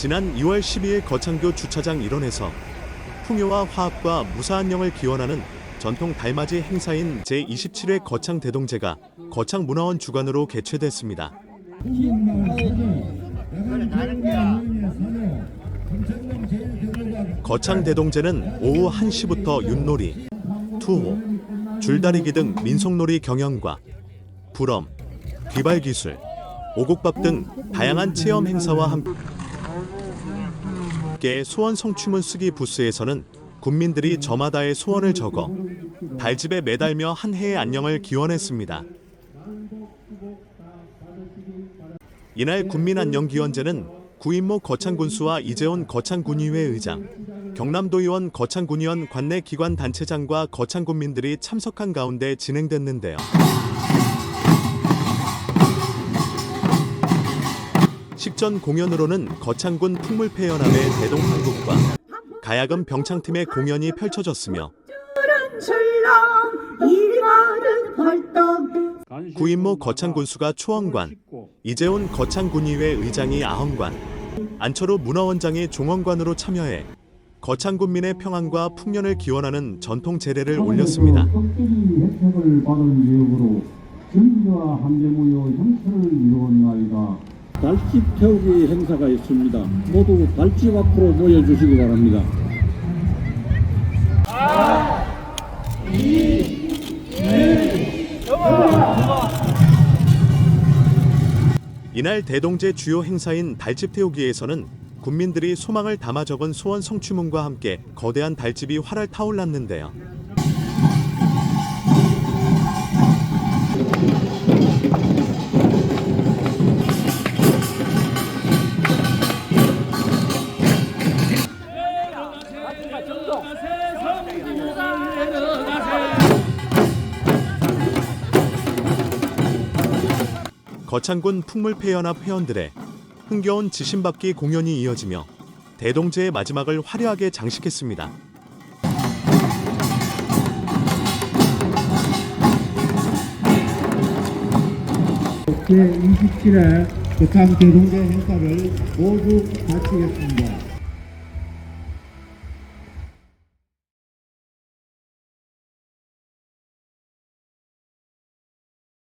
지난 2월 12일 거창교 주차장 일원에서 풍요와 화합과 무사한 영을 기원하는 전통 달맞이 행사인 제27회 거창 대동제가 거창 문화원 주관으로 개최됐습니다. 거창 대동제는 오후 1시부터 윷놀이, 투호, 줄다리기 등 민속놀이 경연과 불엄, 귀발기술, 오곡밥 등 다양한 체험 행사와 함께 소원 성취문 쓰기 부스에서는 군민들이 저마다의 소원을 적어 달집에 매달며 한 해의 안녕을 기원했습니다. 이날 국민안녕 기원제는 구인모 거창군수와 이재원 거창군의회 의장, 경남도의원 거창군의원 관내 기관 단체장과 거창군민들이 참석한 가운데 진행됐는데요. 식전 공연으로는 거창군 풍물패연합의 대동한국과 가야금 병창팀의 공연이 펼쳐졌으며 구인모 거창군수가 초원관, 이재훈 거창군의회 의장이 아흥관, 안철호 문화원장이 종원관으로 참여해 거창군민의 평안과 풍년을 기원하는 전통 제례를 올렸습니다. 혜택을 받은 기업으로 전기와 함재무효 달집 태우기 행사가 있습니다. 모두 달집 앞으로 모여주시기 바랍니다. 이날 대동제 주요 행사인 달집 태우기에서는 군민들이 소망을 담아 적은 소원 성취문과 함께 거대한 달집이 활활 타올랐는데요. 거창군 풍물패연합 회원들의 흥겨운 지신받기 공연이 이어지며 대동제의 마지막을 화려하게 장식했습니다. 제27회 거창 대동제 행사를 모두 마치겠습니다.